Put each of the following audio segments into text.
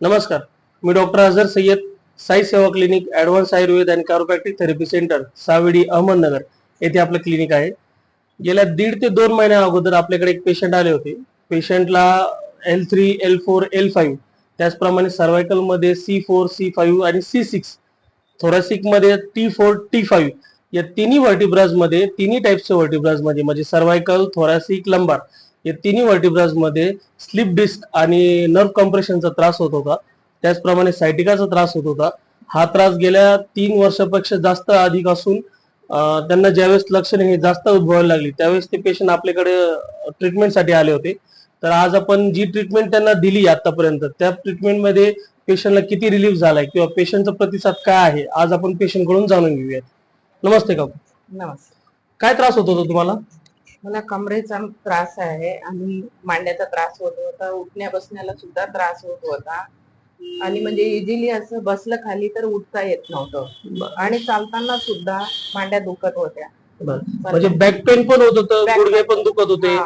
नमस्कार. मी doctor Azhar Sayyed Sai Seva clinic advance Ayurveda आणि chiropractic therapy centre Savedi Ahmednagar येथे आपलं clinic आहे. गेल्या दीड ते दोन महिन्या अगोदर आपल्याकडे एक पेशंट आले होते. पेशंटला L three L four L five त्याचप्रमाणे सर्वायकलमध्ये सी फोर सी फाईव्ह आणि सी सिक्स थोरॅसिकमध्ये टी फोर टी फाईव्ह या तिन्ही व्हर्टिब्राजमध्ये तिन्ही टाईपच्या व्हर्टिब्राजमध्ये म्हणजे सर्वायकल थोरॅसिक लंबार या तिन्ही व्हर्टिब्राजमध्ये स्लिप डिस्क आणि नर्व कम्प्रेशनचा त्रास होत होता. त्याचप्रमाणे सायटिकाचा त्रास होत होता. हा त्रास गेल्या तीन वर्षापेक्षा जास्त अधिक असून त्यांना ज्यावेळेस लक्षणे हे जास्त उद्भवायला लागली त्यावेळेस ते पेशंट आपल्याकडे ट्रीटमेंटसाठी आले होते. तर आज आपण जी ट्रीटमेंट त्यांना दिली आतापर्यंत त्या ट्रीटमेंटमध्ये पेशंटला किती रिलीफ झालाय किंवा पेशंटचा प्रतिसाद काय आहे आज आपण पेशंटकडून जाणून घेऊयात. नमस्ते काकू. नमस्कार काय त्रास होत होता तुम्हाला? मला कमरेचा त्रास आहे आणि मांड्याचा त्रास होत होता उठण्या बसण्याला सुद्धा त्रास होत होता. आणि म्हणजे इझिली असं बसलं खाली तर उठता येत नव्हतं. आणि चालताना सुद्धा मांड्या दुखत होत्या. म्हणजे बॅक पेन पण होत होतं गुडघे. पण दुखत होते.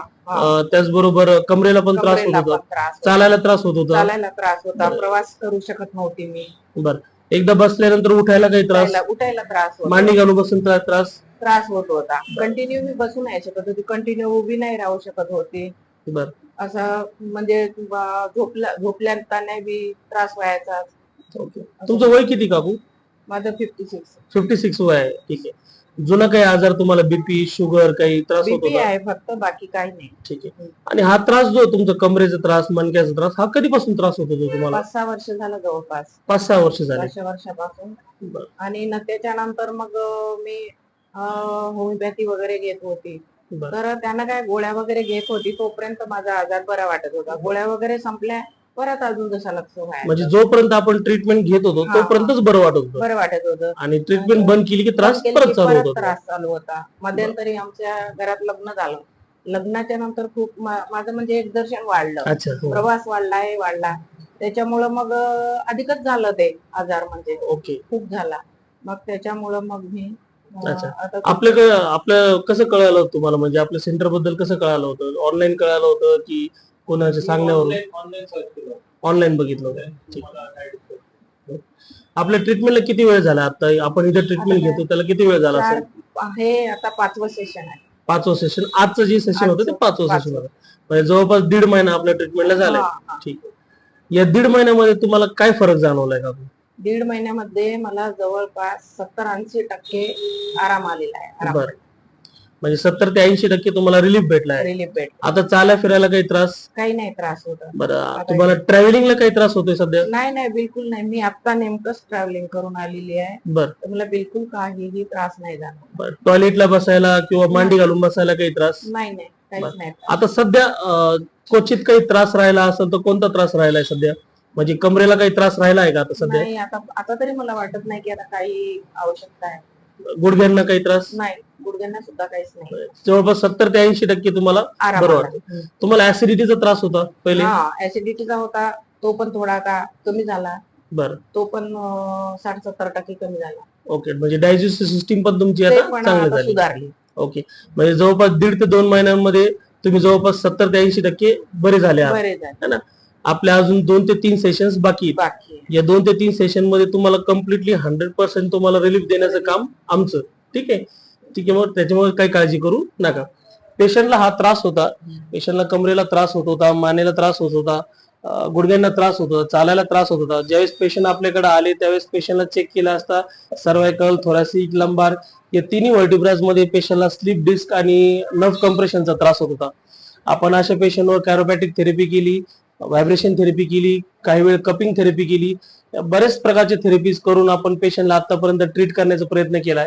त्याचबरोबर कमरेला पण त्रास होत होता. चालायला त्रास होत होता. चालायला त्रास होता. प्रवास करू शकत नव्हती मी. बर. एकदा बसल्यानंतर उठायला काही त्रास? उठायला उठायला त्रास होता. मांडी घालून बसून त्रा- त्रास? त्रास होत होता. कंटिन्यू मी बसून नाही शकत होती. कंटिन्यू उभी नाही राहू शकत होती. बर. असं म्हणजे झोपल्या झोपल्यानंतर बी त्रास व्हायचा. ओके. तुमचं वय किती काकू? माझं फिफ्टी सिक्स फिफ्टी सिक्स वय आहे. ठीक आहे. जुना काही आजार तुम्हाला बीपी शुगर काही त्रास होत बीपी होता? आहे फक्त बाकी काही नाही. ठीक आहे. आणि हा त्रास जो तुमचा कमरेचा त्रास मणक्याचा त्रास हा कधीपासून त्रास होत होता तुम्हाला? पाच सहा वर्ष झालं जवळपास. पाच सहा वर्ष झाले. वर्षापासून. आणि न त्याच्यानंतर मग मी होमिओपॅथी वगैरे घेत होती. तर त्यांना काय गोळ्या वगैरे घेत होती तोपर्यंत माझा आजार बरा वाटत होता. गोळ्या वगैरे संपल्या परत अजून जसा लक्ष म्हणजे जोपर्यंत आपण ट्रीटमेंट घेत होतो हा. तोपर्यंतच बरं वाटत होतं. बरं वाटत होतं. आणि ट्रीटमेंट बंद केली की त्रास परत चालू त्रास चालू होता. मध्यंतरी आमच्या घरात लग्न झालं. लग्नाच्या नंतर खूप माझं म्हणजे एक्झर्शन वाढलं. अच्छा हो. प्रवास वाढलाय वाढला. त्याच्यामुळं मग अधिकच झालं ते आजार म्हणजे. ओके. खूप झाला. मग त्याच्यामुळं मग मी अच्छा. आपल्याकडे आपलं कसं कळालं होतं तुम्हाला? म्हणजे आपल्या सेंटरबद्दल कसं कळालं होतं? ऑनलाईन कळालं होतं की कोणाच्या सांगण्यावरून ऑनलाईन बघितलं होतं. आपल्या ट्रीटमेंटला किती वेळ झाला? आता आपण इथे ट्रीटमेंट घेतो त्याला किती वेळ झाला असेल? हे आता पाचवं सेशन आहे. पाचवं सेशन आजचं जे सेशन होतं ते पाचवं. सेशन होतं. म्हणजे जवळपास दीड महिना आपल्या ट्रीटमेंटला झालाय. हा, हा. ठीक. या दीड महिन्यामध्ये तुम्हाला काय फरक जाणवलाय का? दीड महिन्यामध्ये मला जवळपास सत्तर ऐंशी टक्के आराम आलेला आहे. आराम बरं. म्हणजे सत्तर ते ऐंशी टक्के तुम्हाला रिलीफ भेटलाय रिलीफ भेट आता चाला फिरायला काही त्रास? काही नाही त्रास होत. बरं तुम्हाला ट्रॅव्हलिंगला काही त्रास होतोय सध्या? नाही नाही बिलकुल नाही. मी आता नेमकंच ट्रॅव्हलिंग करून आलेली आहे. बर. तर मला बिलकुल काहीही त्रास नाही झाला. बर टॉयलेटला बसायला किंवा मांडी घालून बसायला काही त्रास? नाही नाही काहीच नाही. आता सध्या अं, क्वचित काही त्रास राहिला असेल तर कोणता त्रास राहिलाय सध्या? म्हणजे कमरेला काही त्रास राहिला आहे का आता सध्या? नाही आता आता तरी मला वाटत नाही की आता काही आवश्यकता आहे. गुडघ्यांना काही त्रास? नाही गुडघ्यांना सुद्धा काहीच नाही. जवळपास सत्तर ते ऐंशी टक्के तुम्हाला आराम बरं. वाटतं. तुम्हाला ऍसिडिटीचा त्रास होता पहिले? हा ऍसिडिटीचा होता तो पण थोडा का कमी झाला. बरं. तो पण साठ सत्तर टक्के कमी झाला. ओके म्हणजे डायजेस्टिव्ह सिस्टीम पण तुमची ते आता पण चांगली आता झाली. सुधारली. ओके म्हणजे जवळपास दीड ते दोन महिन्यांमध्ये तुम्ही जवळपास सत्तर ते ऐंशी टक्के बरे झाले आहात. बरे झाले. आपल्या अजून दोन ते तीन सेशन्स बाकी आहेत. बाकी आहे. या दोन ते तीन सेशनमध्ये तुम्हाला कम्प्लिटली हंड्रेड पर्सेंट तुम्हाला रिलीफ देण्याचं काम आमचं. ठीक आहे? ठीक आहे मग? त्याच्यामुळे काही काळजी करू नका. पेशंटला हा त्रास होता. पेशंटला कमरेला त्रास होत होता मानेला त्रास होत होता अं, गुडघ्यांना त्रास होत होता चालायला त्रास होत होता. ज्यावेळेस पेशंट आपल्याकडे आले त्यावेळेस पेशंटला चेक केला असता. सर्वायकल थोरॅसिक लंबार या तिन्ही वर्टिब्राजमध्ये पेशंटला स्लीप डिस्क आणि नर्व कम्प्रेशनचा त्रास होत होता. आपण अशा पेशंटवर कॅरोपॅटिक थेरपी केली. व्हायब्रेशन थेरपी केली काही वेळ कपिंग थेरपी केली. बरेच प्रकारचे थेरपीज करून आपण पेशंटला आतापर्यंत ट्रीट करण्याचा प्रयत्न केलाय.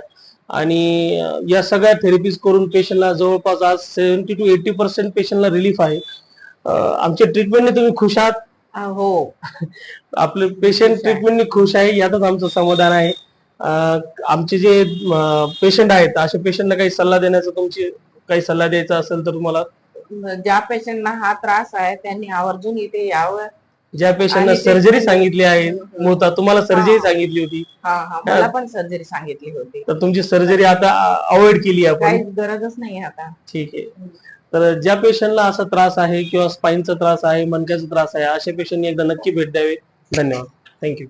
आणि अं, या सगळ्या थेरपीज करून पेशंटला जवळपास आज सेव्हन्टी टू एटी पर्सेंट पेशंटला रिलीफ आहे. आमच्या ट्रीटमेंटने तुम्ही खुश आहात? हो. आपले पेशंट आहे. ट्रीटमेंटने खुश आहे यातच आमचं समाधान आहे. आमचे जे पेशंट आहेत अशा पेशंटला काही सल्ला देण्याचा तुमची काही सल्ला द्यायचा असेल तर तुम्हाला ज्या पेशंटना हा त्रास आहे त्यांनी आवर्जून इथे यावं. ज्या पेशंटला आणि ते- सर्जरी सांगितली आहे मोता तुम्हाला सर्जरी हा. सांगितली होती. हा हा मला पण सर्जरी सांगितली होती. तर तुमची सर्जरी आता अवॉइड केली आपण. काहीच गरजच नाही आता. ठीक आहे. तर ज्या पेशंटला असा त्रास आहे किंवा स्पाईनचा त्रास आहे मणक्याचा त्रास आहे अशा पेशंटनी एकदा नक्की भेट द्यावे. धन्यवाद. थँक्यू